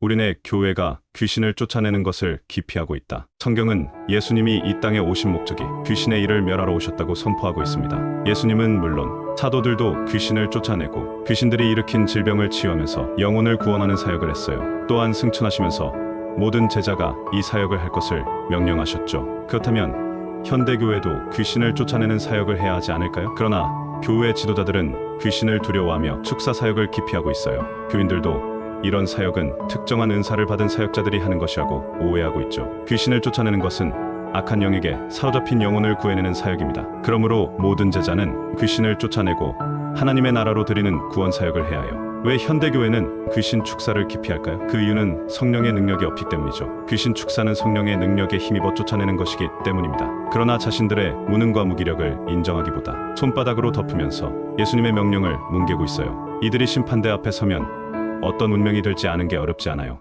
우리네 교회가 귀신을 쫓아내는 것을 기피하고 있다. 성경은 예수님이 이 땅에 오신 목적이 귀신의 일을 멸하러 오셨다고 선포하고 있습니다. 예수님은 물론 사도들도 귀신을 쫓아내고 귀신들이 일으킨 질병을 치유하면서 영혼을 구원하는 사역을 했어요. 또한 승천하시면서 모든 제자가 이 사역을 할 것을 명령하셨죠. 그렇다면 현대교회도 귀신을 쫓아내는 사역을 해야 하지 않을까요? 그러나 교회 지도자들은 귀신을 두려워하며 축사 사역을 기피하고 있어요. 교인들도 이런 사역은 특정한 은사를 받은 사역자들이 하는 것이라고 오해하고 있죠. 귀신을 쫓아내는 것은 악한 영에게 사로잡힌 영혼을 구해내는 사역입니다. 그러므로 모든 제자는 귀신을 쫓아내고 하나님의 나라로 드리는 구원 사역을 해야 해요. 왜 현대교회는 귀신 축사를 기피할까요? 그 이유는 성령의 능력이 없기 때문이죠. 귀신 축사는 성령의 능력에 힘입어 쫓아내는 것이기 때문입니다. 그러나 자신들의 무능과 무기력을 인정하기보다 손바닥으로 덮으면서 예수님의 명령을 뭉개고 있어요. 이들이 심판대 앞에 서면 어떤 운명이 될지 아는 게 어렵지 않아요.